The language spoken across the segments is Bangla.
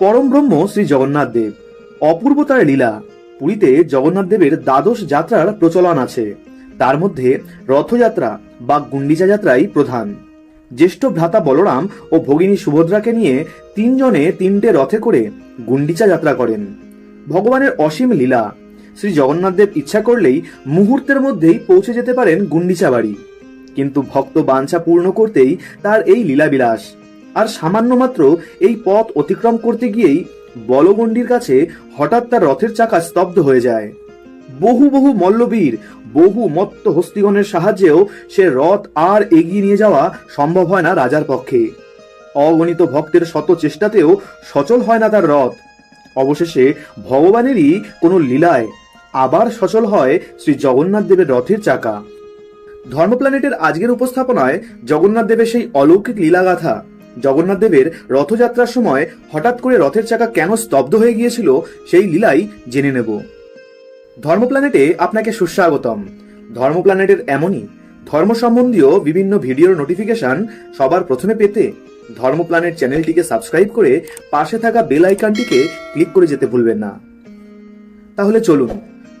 পরম ব্রহ্ম শ্রী জগন্নাথ দেব। অপূর্ব তার লীলা। পুরীতে জগন্নাথ দেবের দ্বাদশ যাত্রার প্রচলন আছে। তার মধ্যে রথযাত্রা বা গুন্ডিচা যাত্রাই প্রধান। জ্যেষ্ঠ ভ্রাতা বলরাম ও ভগিনী সুভদ্রাকে নিয়ে তিনজনে তিনটে রথে করে গুন্ডিচা যাত্রা করেন। ভগবানের অসীম লীলা। শ্রী জগন্নাথ দেব ইচ্ছা করলেই মুহূর্তের মধ্যেই পৌঁছে যেতে পারেন গুন্ডিচা বাড়ি। কিন্তু ভক্ত বাঞ্ছা পূর্ণ করতেই তার এই লীলাবিলাস। আর সামান্য মাত্র এই পথ অতিক্রম করতে গিয়েই বলগণ্ডির কাছে হঠাৎ তার রথের চাকা স্তব্ধ হয়ে যায়। বহু বহু মল্লবীর, বহু মত্ত হস্তিগণের সাহায্যেও সে রথ আর এগিয়ে নিয়ে যাওয়া সম্ভব হয় না রাজার পক্ষে। অগণিত ভক্তের শত চেষ্টাতেও সচল হয় না তার রথ। অবশেষে ভগবানেরই কোনো লীলায় আবার সচল হয় শ্রী জগন্নাথ দেবের রথের চাকা। ধর্মপ্ল্যানেটের আজকের উপস্থাপনায় জগন্নাথ দেবের সেই অলৌকিক লীলাগাথা জগন্নাথ দেবের রথযাত্রার সময় হঠাৎ করে রথের চাকা কেন স্তব্ধ হয়ে গিয়েছিল সেই লীলাই জেনে নেব। ধর্ম প্ল্যানেটে আপনাকে সুস্বাগতম। ধর্ম প্ল্যানেটের এমনই ধর্ম সম্বন্ধীয় বিভিন্ন ভিডিওর নোটিফিকেশন সবার প্রথমে পেতে ধর্ম প্ল্যানেট চ্যানেলটিকে সাবস্ক্রাইব করে পাশে থাকা বেল আইকনটিকে ক্লিক করে যেতে ভুলবেন না। তাহলে চলুন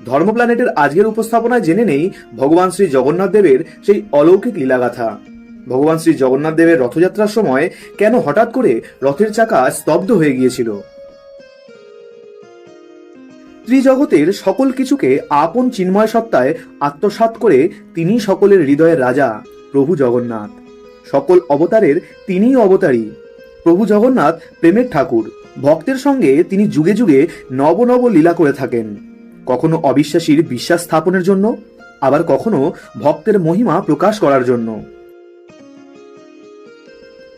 ধর্ম প্ল্যানেটের আজকের উপস্থাপনায় জেনে নেই ভগবান শ্রী জগন্নাথ দেবের সেই অলৌকিক লীলাগাথা। ভগবান শ্রী জগন্নাথ দেবের রথযাত্রার সময় কেন হঠাৎ করে রথের চাকা স্তব্ধ হয়ে গিয়েছিল? ত্রিজগতের সকল কিছুকে আপন চিন্ময় সত্তায় আত্মসাৎ করে তিনি সকলের হৃদয়ের রাজা, প্রভু জগন্নাথ। সকল অবতারের তিনিই অবতারী, প্রভু জগন্নাথ প্রেমের ঠাকুর। ভক্তের সঙ্গে তিনি যুগে যুগে নব নব লীলা করে থাকেন। কখনো অবিশ্বাসীর বিশ্বাস স্থাপনের জন্য, আবার কখনো ভক্তের মহিমা প্রকাশ করার জন্য।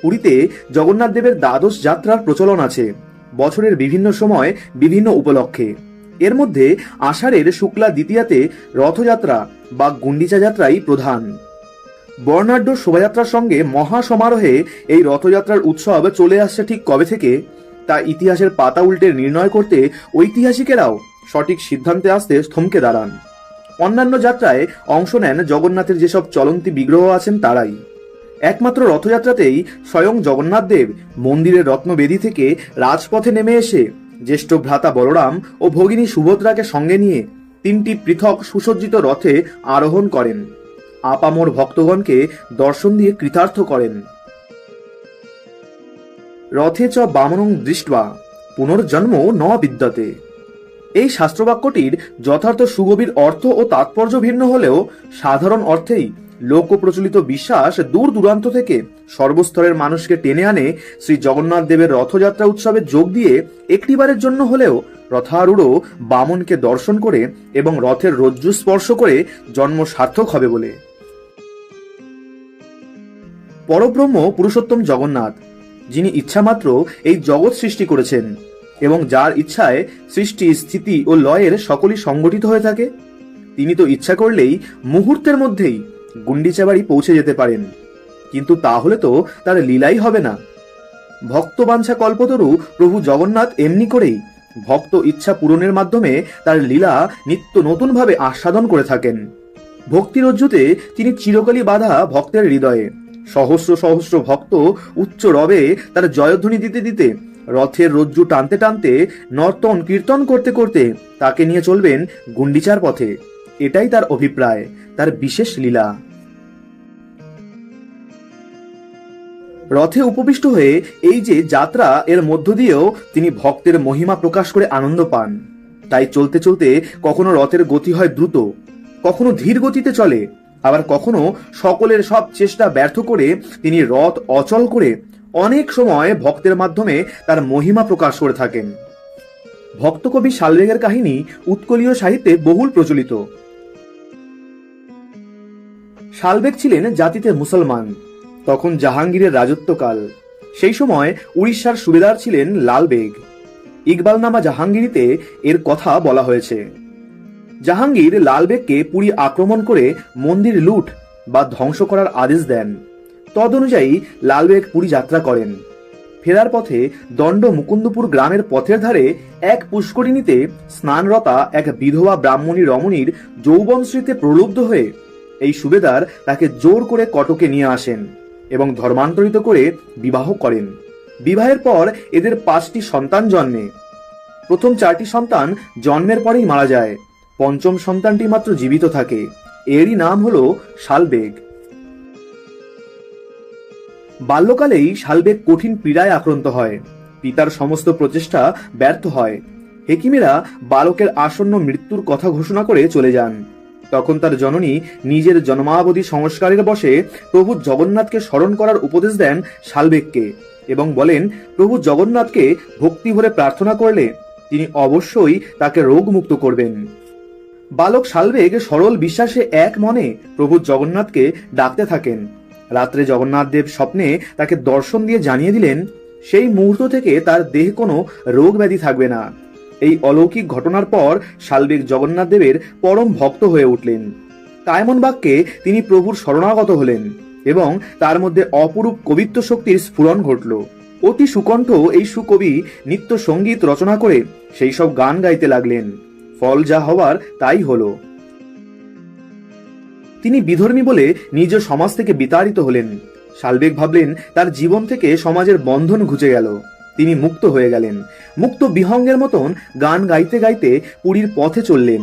পুরীতে জগন্নাথ দেবের দ্বাদশ যাত্রার প্রচলন আছে। বছরের বিভিন্ন সময় বিভিন্ন উপলক্ষে। এর মধ্যে আষাঢ়ের শুক্লা দ্বিতীয়াতে রথযাত্রা বা গুন্ডিচা যাত্রাই প্রধান। বর্ণাঢ্য শোভাযাত্রার সঙ্গে মহা সমারোহে এই রথযাত্রার উৎসব চলে আসছে ঠিক কবে থেকে? তা ইতিহাসের পাতা উল্টে নির্ণয় করতে ঐতিহাসিকেরাও সঠিক সিদ্ধান্তে আসতে থমকে দাঁড়ান। অন্যান্য যাত্রায় অংশ নেন জগন্নাথের যেসব চলন্তি বিগ্রহ আছেন তারাই। একমাত্র রথযাত্রাতেই স্বয়ং জগন্নাথ দেব মন্দিরের রত্নবেদী থেকে রাজপথে নেমে এসে জ্যেষ্ঠ ভ্রাতা বলরাম ও ভগিনী সুভদ্রাকে সঙ্গে নিয়ে তিনটি পৃথক সুসজ্জিত রথে আরোহণ করেন। আপামোর ভক্তগণকে দর্শন দিয়ে কৃতার্থ করেন। রথে চ বামনং দৃষ্টা, পুনর্জন্ম ন বিদ্যাতে। এই শাস্ত্রবাক্যটির যথার্থ সুগভীর অর্থ ও তাৎপর্য ভিন্ন হলেও সাধারণ অর্থেই লোক প্রচলিত বিশ্বাস দূর দূরান্ত থেকে সর্বস্তরের মানুষকে টেনে আনে শ্রী জগন্নাথ দেবের রথযাত্রা উৎসবে যোগ দিয়ে একটিবারের জন্য হলেও রথারূঢ় বামনকে দর্শন করে এবং রথের রজ্জু স্পর্শ করে জন্ম সার্থক হবে বলে। পরব্রহ্ম পুরুষোত্তম জগন্নাথ, যিনি ইচ্ছামাত্র এই জগৎ সৃষ্টি করেছেন এবং যার ইচ্ছায় সৃষ্টি, স্থিতি ও লয়ের সকলই সংগঠিত হয়ে থাকে, তিনি তো ইচ্ছা করলেই মুহূর্তের মধ্যেই গুন্ডিচা বাড়ি পৌঁছে যেতে পারেন। কিন্তু তাহলে তো তার লীলাই হবে না। ভক্তবাঞ্ছা কল্পতরু প্রভু জগন্নাথ এমনি করেই ভক্ত ইচ্ছা পূরণের মাধ্যমে তার লীলা নিত্য নতুনভাবে আস্বাদন করে থাকেন। ভক্তিরজ্জুতে তিনি চিরকালই বাধা ভক্তের হৃদয়ে। সহস্র সহস্র ভক্ত উচ্চ রবে তার জয়ধ্বনি দিতে দিতে রথের রজ্জু টানতে টানতে নর্তন কীর্তন করতে করতে তাকে নিয়ে চলবেন গুন্ডিচার পথে। এটাই তার অভিপ্রায়, তার বিশেষ লীলা। রথে উপবিষ্ট হয়ে এই যে যাত্রা, এর মধ্য দিয়েও তিনি ভক্তের মহিমা প্রকাশ করে আনন্দ পান। তাই চলতে চলতে কখনো রথের গতি হয় দ্রুত, কখনো ধীর গতিতে চলে, আবার কখনো সকলের সব চেষ্টা ব্যর্থ করে তিনি রথ অচল করে অনেক সময় ভক্তের মাধ্যমে তার মহিমা প্রকাশ করে থাকেন। ভক্তকবি শালবেগের কাহিনী উৎকলীয় সাহিত্যে বহুল প্রচলিত। শালবেগ ছিলেন জাতিতে মুসলমান। তখন জাহাঙ্গীরের রাজত্বকাল। সেই সময় উড়িষ্যার সুবেদার ছিলেন লাল বেগ ইকবালনামা জাহাঙ্গীরিতে এর কথা বলা হয়েছে। জাহাঙ্গীর লালবেগকে পুরী আক্রমণ করে মন্দির লুট বা ধ্বংস করার আদেশ দেন। তদনুযায়ী লালবেগ পুরী যাত্রা করেন। ফেরার পথে দণ্ড মুকুন্দপুর গ্রামের পথের ধারে এক পুষ্করিণীতে স্নানরতা এক বিধবা ব্রাহ্মণী রমণীর যৌবনশ্রীতে প্রলুব্ধ হয়ে এই সুবেদার তাকে জোর করে কটকে নিয়ে আসেন এবং ধর্মান্তরিত করে বিবাহ করেন। বিবাহের পর এদের পাঁচটি সন্তান জন্মে। প্রথম চারটি সন্তান জন্মের পরেই মারা যায়। পঞ্চম সন্তানটি মাত্র জীবিত থাকে। এরই নাম হল শালবেগ। বাল্যকালেই শালবেগ কঠিন পীড়ায় আক্রান্ত হয়। পিতার সমস্ত প্রচেষ্টা ব্যর্থ হয়। হেকিমেরা বালকের আসন্ন মৃত্যুর কথা ঘোষণা করে চলে যান। তখন তার জননী নিজের জন্মাবধি সংস্কারের বসে প্রভু জগন্নাথকে স্মরণ করার উপদেশ দেন শালবেগকে এবং বলেন, প্রভু জগন্নাথকে ভক্তি ভরে প্রার্থনা করলে তিনি অবশ্যই তাকে রোগমুক্ত করবেন বালক শালবেগ সরল বিশ্বাসে এক মনে প্রভু জগন্নাথকে ডাকতে থাকেন। রাত্রে জগন্নাথ দেব স্বপ্নে তাকে দর্শন দিয়ে জানিয়ে দিলেন, সেই মুহূর্ত থেকে তার দেহে কোনো রোগ ব্যাধি থাকবে না। এই অলৌকিক ঘটনার পর শালবেগ জগন্নাথ দেবের পরম ভক্ত হয়ে উঠলেন। কায়মন বাক্যে তিনি প্রভুর শরণাগত হলেন এবং তার মধ্যে অপরূপ কবিত্ব শক্তির স্ফুরণ ঘটল। অতি সুকণ্ঠ এই সুকবি নিত্য সংগীত রচনা করে সেই সব গান গাইতে লাগলেন। ফল যা হওয়ার তাই হলো। তিনি বিধর্মী বলে নিজ সমাজ থেকে বিতাড়িত হলেন। শালবেগ ভাবলেন তার জীবন থেকে সমাজের বন্ধন ঘুচে গেল। তিনি মুক্ত হয়ে গেলেন। মুক্ত বিহঙ্গের মতন গান গাইতে গাইতে পুরীর পথে চললেন।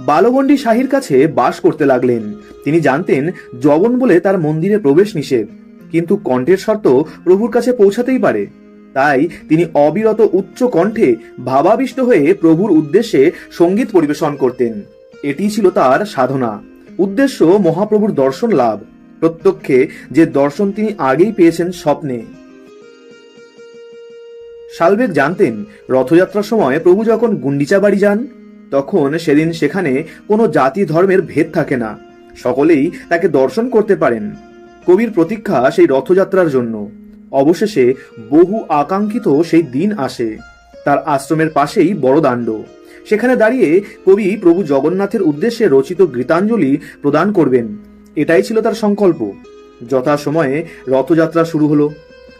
বালগণ্ডী শাহীর কাছে বাস করতে লাগলেন। তিনি জানতেন জবন বলে তার মন্দিরে প্রবেশ নিষেধ। কিন্তু কণ্ঠের শর্ত প্রভুর কাছে পৌঁছাতেই পারে। তাই তিনি অবিরত উচ্চ কণ্ঠে ভাবাবিষ্ট হয়ে প্রভুর উদ্দেশ্যে সংগীত পরিবেশন করতেন। এটি ছিল তার সাধনা। উদ্দেশ্য মহাপ্রভুর দর্শন লাভ। প্রত্যক্ষে যে দর্শন তিনি আগেই পেয়েছেন স্বপ্নে। শালবেগ জানতেন রথযাত্রার সময় প্রভু যখন গুন্ডিচা বাড়ি যান, তখন সেদিন সেখানে কোনো জাতি ধর্মের ভেদ থাকে না। সকলেই তাকে দর্শন করতে পারেন। কবির প্রতীক্ষা সেই রথযাত্রার জন্য। অবশেষে বহু আকাঙ্ক্ষিত সেই দিন আসে। তার আশ্রমের পাশেই বড় দাণ্ড। সেখানে দাঁড়িয়ে কবি প্রভু জগন্নাথের উদ্দেশ্যে রচিত গীতাঞ্জলি প্রদান করবেন। এটাই ছিল তার সংকল্প। যথা সময়ে রথযাত্রা শুরু হলো।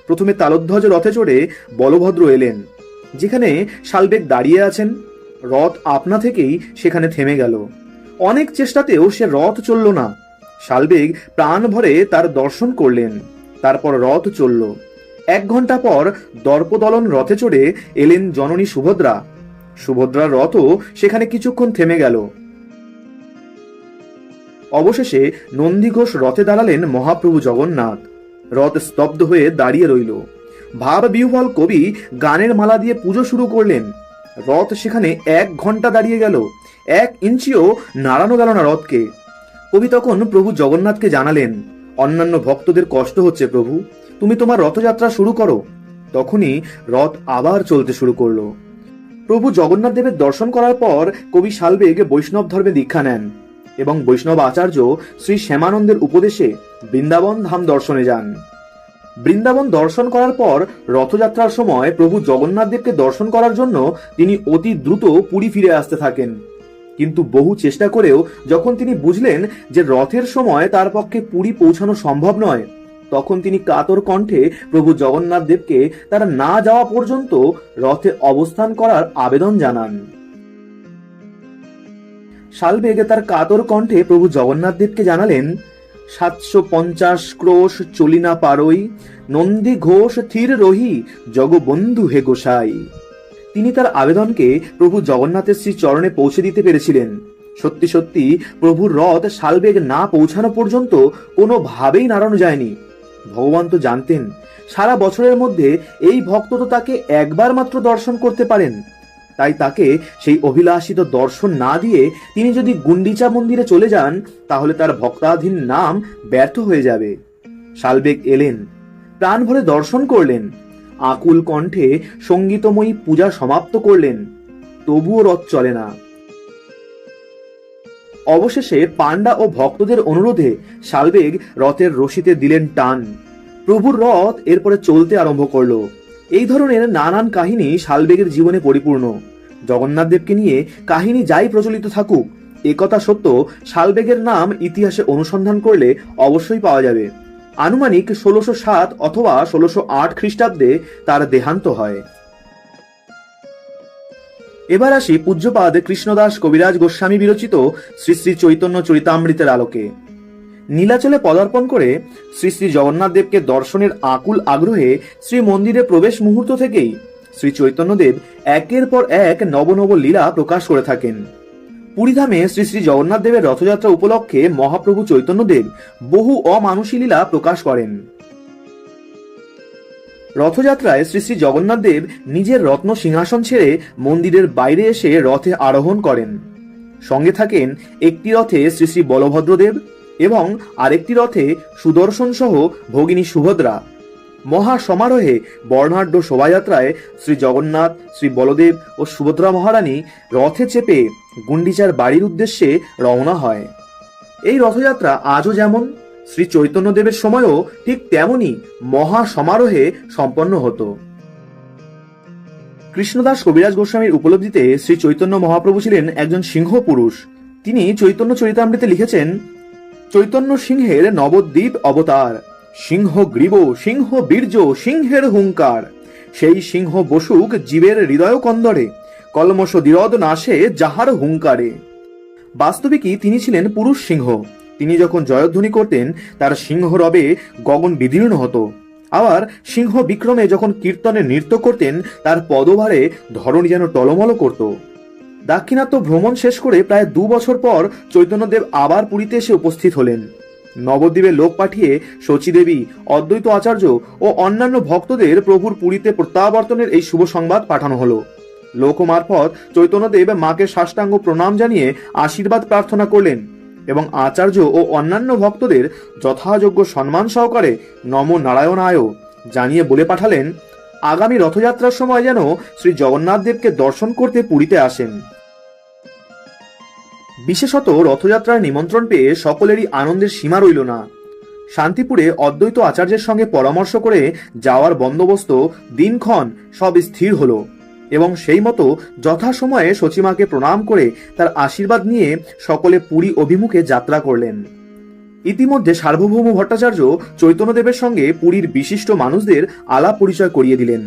প্রথমে তালধ্বজ রথে চড়ে বলভদ্র এলেন, যেখানে শালবেগ দাঁড়িয়ে আছেন। রথ আপনা থেকেই সেখানে থেমে গেল। অনেক চেষ্টাতেও সে রথ চলল না। শালবেগ প্রাণ ভরে তার দর্শন করলেন, তারপর রথ চলল। এক ঘণ্টা পর দর্পদলন রথে চড়ে এলেন জননী সুভদ্রা। সুভদ্রার রথও সেখানে কিছুক্ষণ থেমে গেল। অবশেষে নন্দীঘোষ রথে দাঁড়ালেন মহাপ্রভু জগন্নাথ। রথ স্তব্ধ হয়ে দাঁড়িয়ে রইল। ভাব বিহ্বল কবি গানের মালা দিয়ে পুজো শুরু করলেন। রথ সেখানে এক ঘণ্টা দাঁড়িয়ে গেল। এক ইঞ্চিও নাড়ানো গেল না রথকে। কবি তখন প্রভু জগন্নাথকে জানালেন, অন্যান্য ভক্তদের কষ্ট হচ্ছে প্রভু। তুমি তোমার রথযাত্রা শুরু করো। তখনই রথ আবার চলতে শুরু করল। প্রভু জগন্নাথ দেবের দর্শন করার পর কবি শালবেগ বৈষ্ণব ধর্মে দীক্ষা নেন। এবং বৈষ্ণব আচার্য শ্রী শ্যামানন্দের উপদেশে বৃন্দাবন ধাম দর্শনে যান। বৃন্দাবন দর্শন করার পর রথযাত্রার সময় প্রভু জগন্নাথ দেবকে দর্শন করার জন্য তিনি অতি দ্রুত পুরী ফিরে আসতে থাকেন। কিন্তু বহু চেষ্টা করেও যখন তিনি বুঝলেন যে রথের সময় তার পক্ষে পুরী পৌঁছানো সম্ভব নয়, তখন তিনি কাতর কণ্ঠে প্রভু জগন্নাথ দেবকে তার না যাওয়া পর্যন্ত রথে অবস্থান করার আবেদন জানান। শালবেগে তার কাতর কণ্ঠে প্রভু জগন্নাথ দেবকে জানালেন, সাতশো পঞ্চাশ ক্রোশ চলিনা পারই, নন্দী ঘোষ থির রহি, জগবন্ধু হে গোসাই। তিনি তার আবেদনকে প্রভু জগন্নাথের শ্রী চরণে পৌঁছে দিতে পেরেছিলেন। সত্যি সত্যি প্রভুর রথ শালবেগ না পৌঁছানো পর্যন্ত কোনোভাবেই নাড়ানো যায়নি। ভগবান তো জানতেন, সারা বছরের মধ্যে এই ভক্ত তো তাকে একবার মাত্র দর্শন করতে পারেন। তাই তাকে সেই অভিলাষিত দর্শন না দিয়ে তিনি যদি গুন্ডিচা মন্দিরে চলে যান, তাহলে তার ভক্তাধীন নাম ব্যর্থ হয়ে যাবে। শালবেগ এলেন প্রাণ ভরে দর্শন করলেন, আকুল কণ্ঠে সঙ্গীতময়ী পূজা সমাপ্ত করলেন, তবুও রথ চলে না। অবশেষে পাণ্ডা ও ভক্তদের অনুরোধে শালবেগ রথের রশিতে দিলেন টান। প্রভুর রথ এরপরে চলতে আরম্ভ করল। এই ধরনের নানান কাহিনী শালবেগের জীবনে পরিপূর্ণ। জগন্নাথ দেবকে নিয়ে কাহিনী যাই প্রচলিত থাকুক একথা সত্য শালবেগের নাম ইতিহাসে অনুসন্ধান করলে অবশ্যই পাওয়া যাবে। আনুমানিক ষোলোশো সাত অথবা ষোলোশো আট খ্রিস্টাব্দে তার দেহান্ত হয়। এবার আসি পূজ্যপাদ কৃষ্ণদাস কবিরাজ গোস্বামী বিরচিত শ্রী শ্রী চৈতন্য চরিতামৃতের আলোকে। নীলাচলে পদার্পণ করে শ্রী শ্রী জগন্নাথ দেবকে দর্শনের আকুল আগ্রহে শ্রী মন্দিরে প্রবেশ মুহূর্ত থেকেই শ্রী চৈতন্যদেব একের পর এক নব নব লীলা প্রকাশ করে থাকেন। পুরীধামে শ্রী শ্রী জগন্নাথ দেবের রথযাত্রা উপলক্ষে মহাপ্রভু চৈতন্যদেব বহু অমানুষী লীলা প্রকাশ করেন। রথযাত্রায় শ্রী শ্রী জগন্নাথ দেব নিজের রত্ন সিংহাসন ছেড়ে মন্দিরের বাইরে এসে রথে আরোহণ করেন। সঙ্গে থাকেন একটি রথে শ্রী শ্রী বলভদ্রদেব এবং আরেকটি রথে সুদর্শন সহ ভগিনী সুভদ্রা। মহা সমারোহে বর্ণাঢ্য শোভাযাত্রায় শ্রী জগন্নাথ, শ্রী বলদেব ও সুভদ্রা মহারানী রথে চেপে গুন্ডিচার বাড়ির উদ্দেশ্যে রওনা হয়। এই রথযাত্রা আজও যেমন, শ্রী চৈতন্যদেবের সময়ও ঠিক তেমনই মহা সমারোহে সম্পন্ন হতো। কৃষ্ণদাস কবিরাজ গোস্বামীর উপলব্ধিতে শ্রী চৈতন্য মহাপ্রভু ছিলেন একজন সিংহ পুরুষ তিনি চৈতন্য চরিতামৃতে লিখেছেন চৈতন্য সিংহের নবদ্বীপ অবতার। সিংহ গ্রীব, সিংহ বীর্য, সিংহের হুঙ্কার। সেই সিংহ বসুক জীবের হৃদয় কন্দরে কলমশ দিরদ নাশে যাহার হুঙ্কারে। বাস্তবিকই তিনি ছিলেন পুরুষ সিংহ। তিনি যখন জয়ধ্বনি করতেন, তার সিংহ রবে গগন বিদীর্ণ হতো। আবার সিংহ বিক্রমে যখন কীর্তনে নৃত্য করতেন, তার পদভারে ধরণী যেন টলমল করত। দাক্ষিণাত্য ভ্রমণ শেষ করে প্রায় দু বছর পর চৈতন্যদেব আবার পুরীতে এসে উপস্থিত হলেন। নবদ্বীপে লোক পাঠিয়ে শচীদেবী, অদ্বৈত আচার্য ও অন্যান্য ভক্তদের প্রভুর পুরীতে প্রত্যাবর্তনের এই শুভ সংবাদ পাঠানো হলো। লোক মারফত চৈতন্যদেব মাকে সাষ্টাঙ্গ প্রণাম জানিয়ে আশীর্বাদ প্রার্থনা করলেন এবং আচার্য ও অন্যান্য ভক্তদের যথাযোগ্য সম্মান সহকারে নম নারায়ণ নারায়ণায় জানিয়ে বলে পাঠালেন আগামী রথযাত্রার সময় যেন শ্রী জগন্নাথ দেবকে দর্শন করতে পুরীতে আসেন। বিশেষত রথযাত্রার নিমন্ত্রণ পেয়ে সকলেরই আনন্দের সীমা রইল না। শান্তিপুরে অদ্বৈত আচার্যের সঙ্গে পরামর্শ করে যাওয়ার বন্দোবস্ত দিনক্ষণ সব স্থির হলো এবং সেই মতো যথাসময়ে সচিমাকে প্রণাম করে তার আশীর্বাদ নিয়ে সকলে পুরী অভিমুখে যাত্রা করলেন। ইতিমধ্যে সার্বভৌম ভট্টাচার্য চৈতন্যদেবের সঙ্গে পুরীর বিশিষ্ট মানুষদের আলাপ পরিচয় করিয়ে দিলেন।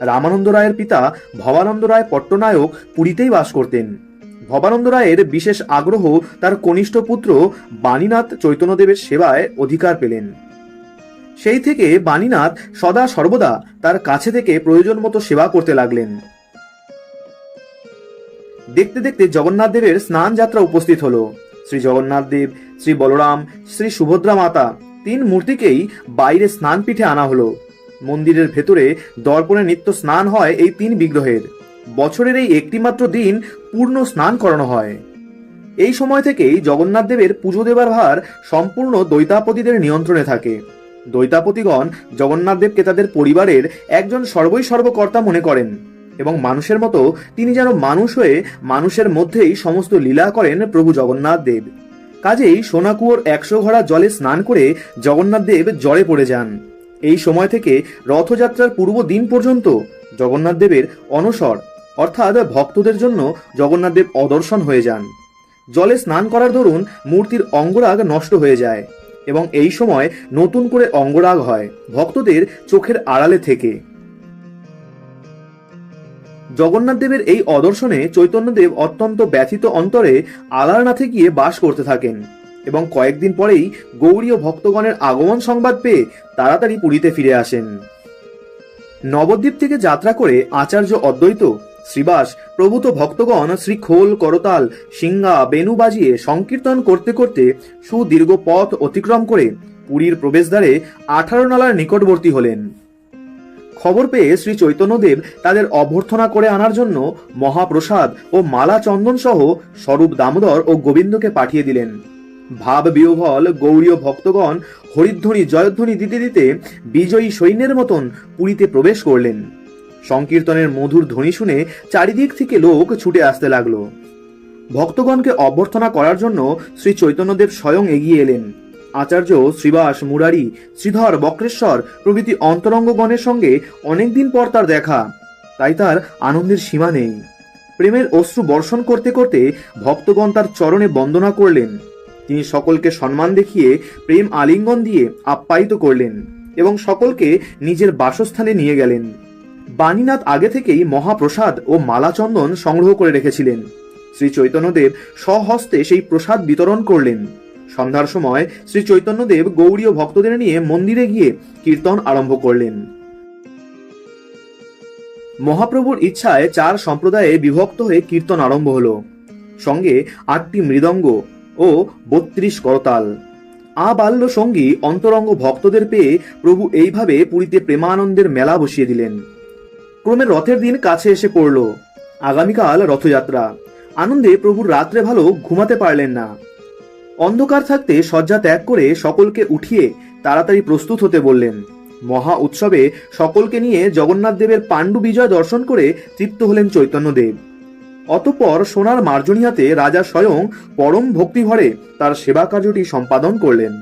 রামানন্দ রায়ের পিতা ভবানন্দ রায় পট্টনায়ক পুরীতেই বাস করতেন। ভবানন্দ রায়ের বিশেষ আগ্রহ তার কনিষ্ঠ পুত্র বাণীনাথ চৈতন্যদেবের সেবায় অধিকার পেলেন। সেই থেকে বাণীনাথ সদা সর্বদা তার কাছে থেকে প্রয়োজন মতো সেবা করতে লাগলেন। দেখতে দেখতে জগন্নাথ দেবের স্নান যাত্রা উপস্থিত হলো। শ্রী জগন্নাথ দেব শ্রী বলরাম, শ্রী সুভদ্রা মাতা তিন মূর্তিকেই বাইরে স্নান পিঠে আনা হলো। মন্দিরের ভেতরে দর্পণে নিত্য স্নান হয় এই তিন বিগ্রহের। বছরের এই একটিমাত্র দিন পূর্ণ স্নান করানো হয়। এই সময় থেকেই জগন্নাথ দেবের পুজো দেবার ভার সম্পূর্ণ দৈতাপতিদের নিয়ন্ত্রণে থাকে। দৈতাপতিগণ জগন্নাথ দেবকে তাদের পরিবারের একজন সর্বই সর্বকর্তা মনে করেন এবং মানুষের মতো তিনি যেন মানুষ হয়ে মানুষের মধ্যেই সমস্ত লীলা করেন প্রভু জগন্নাথ দেব। কাজেই সোনাকুয়োর একশো ঘড়া জলে স্নান করে জগন্নাথ দেব জলে পড়ে যান। এই সময় থেকে রথযাত্রার পূর্ব দিন পর্যন্ত জগন্নাথ দেবের অনসর অর্থাৎ ভক্তদের জন্য জগন্নাথ দেব অদর্শন হয়ে যান। জলে স্নান করার দরুন মূর্তির অঙ্গরাগ নষ্ট হয়ে যায় এবং এই সময় নতুন করে অঙ্গরাগ হয় ভক্তদের চোখের আড়ালে থেকে। জগন্নাথ দেবের এই অদর্শনে চৈতন্যদেব অত্যন্ত ব্যথিত অন্তরে আলারনাথে গিয়ে বাস করতে থাকেন এবং কয়েকদিন পরেই গৌরীয় ভক্তগণের আগমন সংবাদ পেয়ে তাড়াতাড়ি পুরীতে ফিরে আসেন। নবদ্বীপ থেকে যাত্রা করে আচার্য অদ্বৈত, শ্রীবাস, প্রভূত ভক্তগণ শ্রী খোল করতাল সিঙ্গা বেনু বাজিয়ে সংকীর্তন করতে করতে সুদীর্ঘ পথ অতিক্রম করে পুরীর প্রবেশদ্বারে আঠারো নালার নিকটবর্তী হলেন। খবর পেয়ে শ্রী চৈতন্যদেব তাদের অভ্যর্থনা করে আনার জন্য মহাপ্রসাদ ও মালা চন্দন সহ স্বরূপ দামোদর ও গোবিন্দকে পাঠিয়ে দিলেন। ভাব বিহ্বল গৌরীয় ভক্তগণ হরিধ্বনি, জয়ধ্বনি দিতে দিতে বিজয়ী সৈন্যের মতন পুরীতে প্রবেশ করলেন। সংকীর্তনের মধুর ধ্বনি শুনে চারিদিক থেকে লোক ছুটে আসতে লাগল। ভক্তগণকে অভ্যর্থনা করার জন্য শ্রী চৈতন্যদেব স্বয়ং এগিয়ে এলেন। আচার্য শ্রীবাস মুরারি, শ্রীধর বক্রেশ্বর প্রভৃতি অন্তরঙ্গগণের সঙ্গে অনেকদিন পর তার দেখা। তাই তার আনন্দের সীমা নেই। প্রেমের অশ্রু বর্ষণ করতে করতে ভক্তগণ তার চরণে বন্দনা করলেন। তিনি সকলকে সম্মান দেখিয়ে প্রেম আলিঙ্গন দিয়ে আপ্যায়িত করলেন এবং সকলকে নিজের বাসস্থানে নিয়ে গেলেন। বাণীনাথ আগে থেকেই মহাপ্রসাদ ও মালাচন্দন সংগ্রহ করে রেখেছিলেন। শ্রী চৈতন্যদেব স্বহস্তে সেই প্রসাদ বিতরণ করলেন। সন্ধ্যার সময় শ্রী চৈতন্যদেব গৌরীয় ভক্তদের নিয়ে মন্দিরে গিয়ে কীর্তন আরম্ভ করলেন। মহাপ্রভুর ইচ্ছায় চার সম্প্রদায়ে বিভক্ত হয়ে কীর্তন আরম্ভ হল। সঙ্গে আটটি মৃদঙ্গ ও বত্রিশ করতাল। আবাল্য সঙ্গী অন্তরঙ্গ ভক্তদের পেয়ে প্রভু এইভাবে পুরীতে প্রেমানন্দের মেলা বসিয়ে দিলেন। ক্রমে রথের দিন কাছে এসে পড়ল। আগামীকাল রথযাত্রা। আনন্দে প্রভুর রাত্রে ভালো ঘুমাতে পারলেন না। অন্ধকার থাকতে শয্যা ত্যাগ করে সকলকে উঠিয়ে তাড়াতাড়ি প্রস্তুত হতে বললেন। মহা উৎসবে সকলকে নিয়ে জগন্নাথ দেবের পাণ্ডু বিজয় দর্শন করে তৃপ্ত হলেন চৈতন্যদেব। অতঃপর সোনার মার্জনী হাতে রাজা স্বয়ং পরম ভক্তিভরে তার সেবা কার্যটি সম্পাদন করলেন।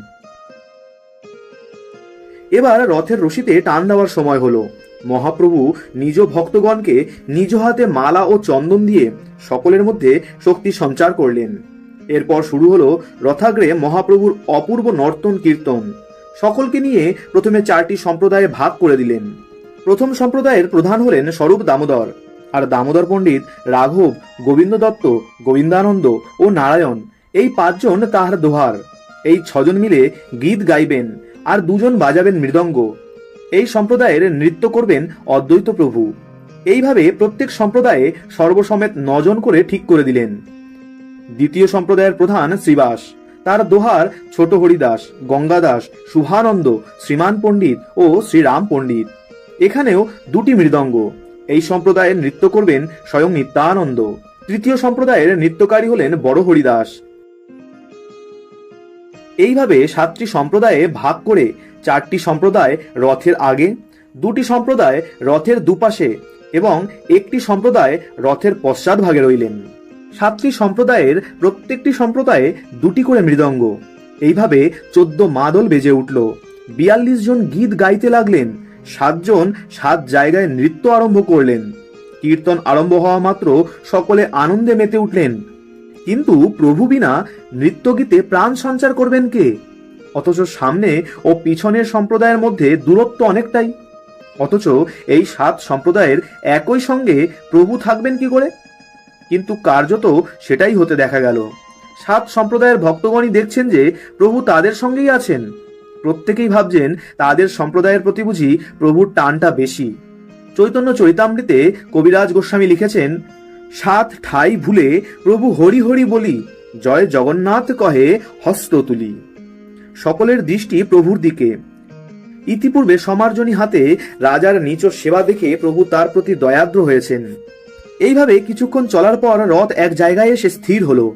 এবার রথের রশিতে টান দেওয়ার সময় হলো। মহাপ্রভু নিজ ভক্তগণকে নিজ হাতে মালা ও চন্দন দিয়ে সকলের মধ্যে শক্তি সঞ্চার করলেন। এরপর শুরু হলো রথাগ্রে মহাপ্রভুর অপূর্ব নর্তন কীর্তন। সকলকে নিয়ে প্রথমে চারটি সম্প্রদায়ে ভাগ করে দিলেন। প্রথম সম্প্রদায়ের প্রধান হলেন স্বরূপ দামোদর। আর দামোদর পণ্ডিত রাঘব, গোবিন্দ দত্ত, গোবিন্দানন্দ ও নারায়ণ এই পাঁচজন তাহার দোহার। এই ছজন মিলে গীত গাইবেন আর দুজন বাজাবেন মৃদঙ্গ। এই সম্প্রদায়ের নৃত্য করবেন অদ্বৈত প্রভু। এইভাবে প্রত্যেক সম্প্রদায়ে সর্বসমেত নজন করে ঠিক করে দিলেন। দ্বিতীয় সম্প্রদায়ের প্রধান শ্রীবাস। তার দোহার ছোট হরিদাস, গঙ্গাদাস, শুভানন্দ, শ্রীমান পণ্ডিত ও শ্রীরাম পণ্ডিত। এখানেও দুটি মৃদঙ্গ। এই সম্প্রদায়ের নৃত্য করবেন স্বয়ং নিত্যানন্দ। তৃতীয় সম্প্রদায়ের নৃত্যকারী হলেন বড় হরিদাস। এইভাবে সাতটি সম্প্রদায়ে ভাগ করে চারটি সম্প্রদায় রথের আগে, দুটি সম্প্রদায় রথের দুপাশে এবং একটি সম্প্রদায় রথের পশ্চাৎ ভাগে রইলেন। সাতটি সম্প্রদায়ের প্রত্যেকটি সম্প্রদায়ে দুটি করে মৃদঙ্গ। এইভাবে চোদ্দ মাদল বেজে উঠল। বিয়াল্লিশ জন গীত গাইতে লাগলেন। সাতজন সাত জায়গায় নৃত্য আরম্ভ করলেন। কীর্তন আরম্ভ হওয়া মাত্র সকলে আনন্দে মেতে উঠলেন। কিন্তু প্রভু বিনা নৃত্য গীতে প্রাণ সঞ্চার করবেন কে? অথচ সামনে ও পিছনের সম্প্রদায়ের মধ্যে দূরত্ব অনেকটাই। অথচ এই সাত সম্প্রদায়ের একই সঙ্গে প্রভু থাকবেন কি করে? কিন্তু কার্যত সেটাই হতে দেখা গেল। সাত সম্প্রদায়ের ভক্তগণই দেখছেন যে প্রভু তাদের সঙ্গেই আছেন। প্রত্যেকেই ভাবছেন তাদের সম্প্রদায়ের প্রতি বুঝি প্রভুর টানটা বেশি। চৈতন্য চরিতামৃতে কবিরাজ গোস্বামী লিখেছেন, সাত ঠাই ভুলে প্রভু হরি হরি বলি, জয় জগন্নাথ কহে হস্ত তুলি। সকলের দৃষ্টি প্রভুর দিকে। ইতিপূর্বে সমার্জনী হাতে রাজার নিচ সেবা দেখে প্রভু তার প্রতি দয়াদ্র হয়েছেন। এইভাবে কিছুক্ষণ চলার পর রথ এক জায়গায় এসে স্থির হলো।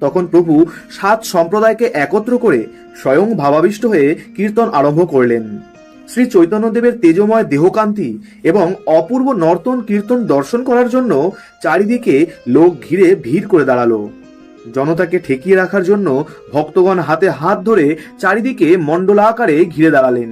তখন প্রভু সাত সম্প্রদায়কে একত্র করে স্বয়ং ভাবাবিষ্ট হয়ে কীর্তন আরম্ভ করলেন। শ্রী চৈতন্যদেবের তেজময় দেহকান্তি এবং অপূর্ব নর্তন কীর্তন দর্শন করার জন্য চারিদিকে লোক ঘিরে ভিড় করে দাঁড়াল। জনতাকে ঠেকিয়ে রাখার জন্য ভক্তগণ হাতে হাত ধরে চারিদিকে মণ্ডলাকারে ঘিরে দাঁড়ালেন।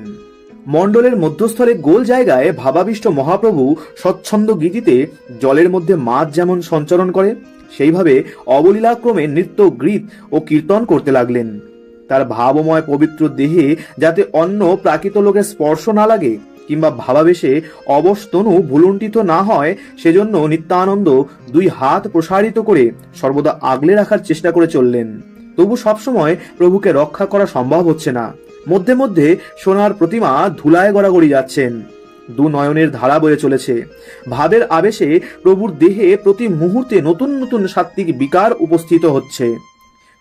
মণ্ডলের মধ্যস্থলে গোল জায়গায় ভাবাবিষ্ট মহাপ্রভু স্বচ্ছন্দ গীতিতে জলের মধ্যে মাছ যেমন সঞ্চরণ করে, সেইভাবে অবলীলাক্রমে নৃত্য, গীত ও কীর্তন করতে লাগলেন। তার ভাবময় পবিত্র দেহে যাতে অন্য প্রাকৃত লোকের স্পর্শ না লাগে কিংবা ভাবাবেশে অবস্তনু ভুলুণ্ঠিত না হয়, সেজন্য নিত্যানন্দ দুই হাত প্রসারিত করে সর্বদা আগলে রাখার চেষ্টা করে চললেন। তবু সবসময় প্রভুকে রক্ষা করা সম্ভব হচ্ছে না। মধ্যে মধ্যে সোনার প্রতিমা ধুলায় গড়াগড়ি যাচ্ছেন। দু নয়নের ধারা বয়ে চলেছে। ভাবের আবেশে প্রভুর দেহে প্রতি মুহূর্তে নতুন নতুন সাত্ত্বিক বিকার উপস্থিত হচ্ছে।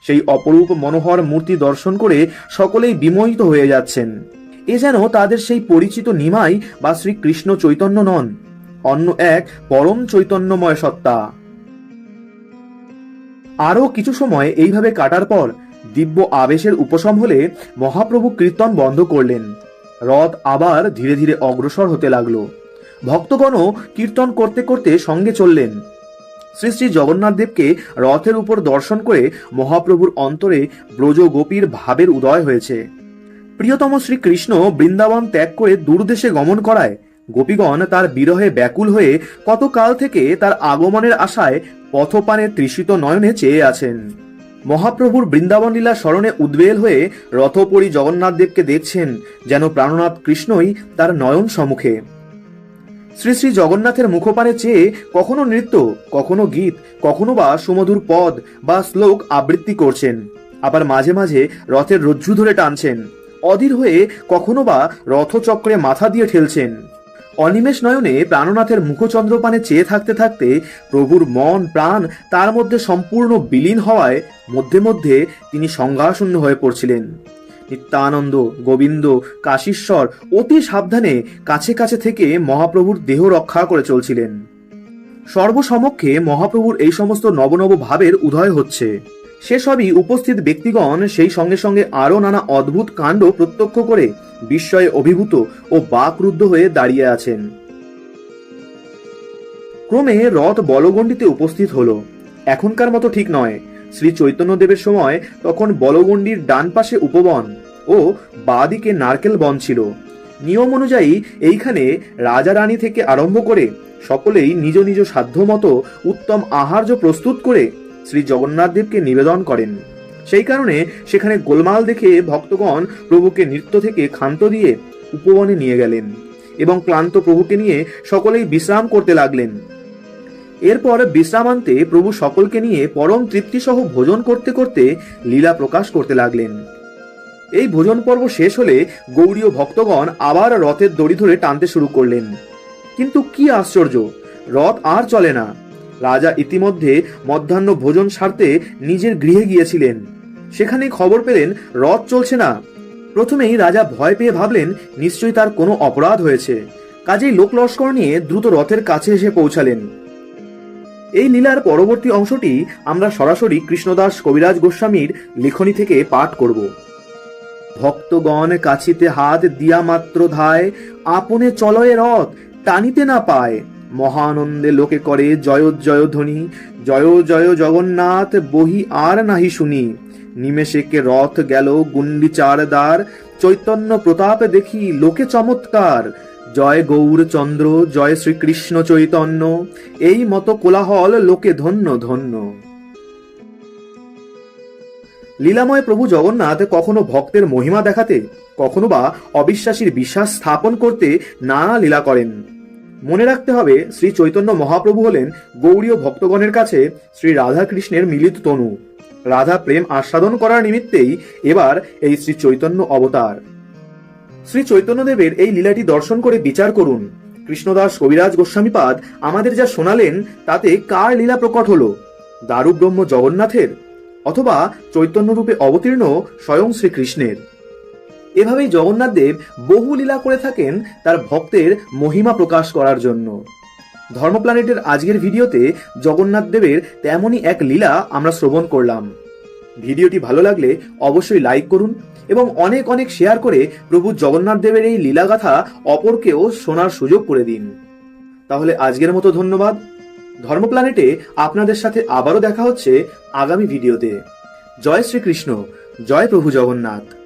সেই অপরূপ মনোহর মূর্তি দর্শন করে সকলেই বিমোহিত হয়ে যাচ্ছেন। এ যেন তাদের সেই পরিচিত নিমাই বা শ্রীকৃষ্ণ চৈতন্য নন, অন্য এক পরম চৈতন্যময় সত্তা। আরও কিছু সময় এইভাবে কাটার পর দিব্য আবেশের উপশম হলে মহাপ্রভু কীর্তন বন্ধ করলেন। রথ আবার ধীরে ধীরে অগ্রসর হতে লাগল। ভক্তগণও কীর্তন করতে করতে সঙ্গে চললেন। শ্রী শ্রী জগন্নাথ দেবকে রথের উপর দর্শন করে মহাপ্রভুর অন্তরে ব্রজ গোপীর ভাবের উদয় হয়েছে। প্রিয়তম শ্রীকৃষ্ণ বৃন্দাবন ত্যাগ করে দূরদেশে গমন করায় গোপীগণ তার বিরহে ব্যাকুল হয়ে কত কাল থেকে তার আগমনের আশায় পথপানে তৃষিত নয়নে চেয়ে আছেন। মহাপ্রভুর বৃন্দাবন লীলা স্মরণে উদ্বেল হয়ে রথপরি জগন্নাথ দেবকে দেখছেন যেন প্রাণনাথ কৃষ্ণই তার নয়ন সম্মুখে। শ্রী শ্রী জগন্নাথের মুখপানে চেয়ে কখনো নৃত্য, কখনো গীত, কখনো বা সুমধুর পদ বা শ্লোক আবৃত্তি করছেন। আবার মাঝে মাঝে রথের রজ্জু ধরে টানছেন। অধীর হয়ে কখনো বা রথচক্রে মাথা দিয়ে ঠেলছেন। অনিমেষ নয়নে প্রাণনাথের মুখচন্দ্রপানে চেয়ে থাকতে থাকতে প্রভুর মন, প্রাণ তার মধ্যে সম্পূর্ণ বিলীন হওয়ায় মধ্যে মধ্যে তিনি সংজ্ঞাশূন্য হয়ে পড়ছিলেন। নিত্যানন্দ, গোবিন্দ, কাশীশ্বর অতি সাবধানে কাছে কাছে থেকে মহাপ্রভুর দেহ রক্ষা করে চলছিলেন। সর্বসমক্ষে মহাপ্রভুর এই সমস্ত নবনব ভাবের উদয় হচ্ছে। সেসবই উপস্থিত ব্যক্তিগণ সেই সঙ্গে সঙ্গে আরও নানা অদ্ভুত কাণ্ড প্রত্যক্ষ করে বিস্ময়ে অভিভূত ও বাকরুদ্ধ হয়ে দাঁড়িয়ে আছেন। ক্রমে রথ বলগণ্ডিতে উপস্থিত হল। এখনকার মতো ঠিক নয়। শ্রী চৈতন্যদেবের সময় তখন বলগণ্ডির ডান পাশে উপবন ও বাদিকে নারকেল বন ছিল। নিয়ম অনুযায়ী এইখানে রাজা রানী থেকে আরম্ভ করে সকলেই নিজ নিজ সাধ্যমতো উত্তম আহার্য প্রস্তুত করে শ্রী জগন্নাথ দেবকে নিবেদন করেন। সেই কারণে সেখানে গোলমাল দেখে ভক্তগণ প্রভুকে নৃত্য থেকে ক্ষান্ত দিয়ে উপবনে নিয়ে গেলেন এবং ক্লান্ত প্রভুকে নিয়ে সকলেই বিশ্রাম করতে লাগলেন। এরপর বিশ্রামান্তে প্রভু সকলকে নিয়ে পরম তৃপ্তিসহ ভোজন করতে করতে লীলা প্রকাশ করতে লাগলেন। এই ভোজন পর্ব শেষ হলে গৌড়ীয় ভক্তগণ আবার রথের দড়ি ধরে টানতে শুরু করলেন। কিন্তু কি আশ্চর্য, রথ আর চলে না। রাজা ইতিমধ্যে মধ্যাহ্ন ভোজন সারতে নিজের গৃহে গিয়েছিলেন। সেখানে খবর পেলেন, রথ চলছে না। প্রথমেই রাজা ভয় পেয়ে ভাবলেন, নিশ্চয়ই তার কোনো অপরাধ হয়েছে। কাজেই লোক লস্কর নিয়ে দ্রুত রথের কাছে এসে পৌঁছালেন। এই লীলার পরবর্তী অংশটি আমরা সরাসরি কৃষ্ণদাস কবিরাজ গোস্বামীর লেখনী থেকে পাঠ করব। ভক্তগণ কাছিতে হাত দিয়া মাত্র ধায়, আপনে চলয়ে রথ টানিতে না পায়। মহানন্দে লোকে করে জয় জয় ধ্বনি, জয় জয় জগন্নাথ, বহি আর নাহি শুনি। নিমেষেকে রথ গেল গুন্ডিচার দ্বার চৈতন্য প্রতাপ দেখি লোকে চমৎকার। জয় গৌরচন্দ্র, জয় শ্রীকৃষ্ণ চৈতন্য, এই মতো কোলাহল লোকে ধন্য ধন্য। লীলাময় প্রভু জগন্নাথ কখনো ভক্তের মহিমা দেখাতে, কখনো বা অবিশ্বাসীর বিশ্বাস স্থাপন করতে নানা লীলা করেন। মনে রাখতে হবে, শ্রী চৈতন্য মহাপ্রভু হলেন গৌরীয় ভক্তগণের কাছে শ্রী রাধা কৃষ্ণের মিলিত তনু। রাধা প্রেম আস্বাদন করার নিমিত্তেই এবার এই শ্রী চৈতন্য অবতার। শ্রী চৈতন্যদেবের এই লীলাটি দর্শন করে বিচার করুন। কৃষ্ণদাস কবিরাজ গোস্বামীপাদ আমাদের যা শোনালেন, তাতে কার লীলা প্রকট হল? দারু ব্রহ্ম জগন্নাথের? অথবা চৈতন্যরূপে অবতীর্ণ স্বয়ং শ্রীকৃষ্ণের? এভাবেই জগন্নাথ দেব বহু লীলা করে থাকেন তার ভক্তের মহিমা প্রকাশ করার জন্য। ধর্ম প্ল্যানেটের আজকের ভিডিওতে জগন্নাথ দেবের তেমনই এক লীলা আমরা শ্রবণ করলাম। ভিডিওটি ভালো লাগলে অবশ্যই লাইক করুন এবং অনেক অনেক শেয়ার করে প্রভু জগন্নাথ দেবের এই লীলাগাথা অপরকেও শোনার সুযোগ করে দিন। তাহলে আজকের মতো ধন্যবাদ। ধর্ম প্ল্যানেটে আপনাদের সাথে আবারও দেখা হচ্ছে আগামী ভিডিওতে। জয় শ্রীকৃষ্ণ। জয় প্রভু জগন্নাথ।